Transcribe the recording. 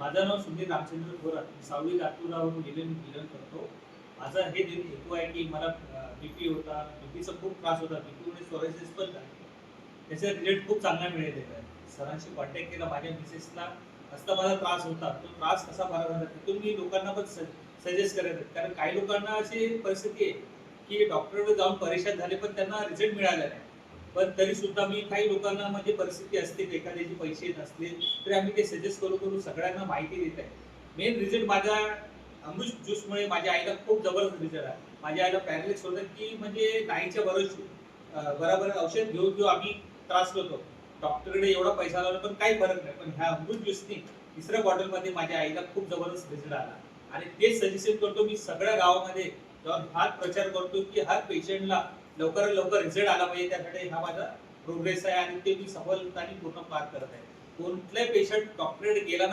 माझं नाव सुनील रामचंद्र थोरात. सावली लातूरावरून निलन निलन करतो. माझा हे दिन हेतू आहे की मला बीपी होता. बीपीचा खूप त्रास होता. बीपीमुळे सोरायसिस पण झाली. त्याचा रिझल्ट खूप चांगला मिळालेला आहे सरांशी कॉन्टॅक्ट केला माझ्या मिसेसला असता मला त्रास होता. तो त्रास कसा बरा झाला तिथून मी लोकांना पण सजेस्ट करत आहे कारण काही लोकांना अशी परिस्थिती आहे की डॉक्टरकडे जाऊन परेशान झाले पण त्यांना रिझल्ट मिळाला नाही. पण तरी सुद्धा मी काही लोकांना म्हणजे परिस्थिती असते एखाद्याचे पैसे नसले तरी आम्ही ते सजेस्ट करू करू सगळ्यांना माहिती देत आहे. मेन रिझल्ट माझ्या अमृत ज्यूसमुळे माझ्या आईला खूप जबरदस्त रिझल्ट आहे माझ्या आईला पॅरेलिक्स होतं की म्हणजे नाईच्या बरोबर बरोबर औषध घेऊन घेऊ आम्ही त्रास होतो डॉक्टरकडे एवढा पैसा लावला पण काही फरक नाही. पण ह्या अमृत ज्यूसनी तिसऱ्या बॉटलमध्ये माझ्या आईला खूप जबरदस्त रिझल्ट आला. आणि तेच सजेशन करतो मी सगळ्या गावामध्ये. जाऊन हाच प्रचार करतो की हर पेशंटला लवकरात लवकर रिझल्ट आला पाहिजे त्यासाठी हा माझा प्रोग्रेस आहे आणि ते मी सफलताने पूर्ण पार करत आहे. कोणत्याही पेशंट डॉक्टरेट गेला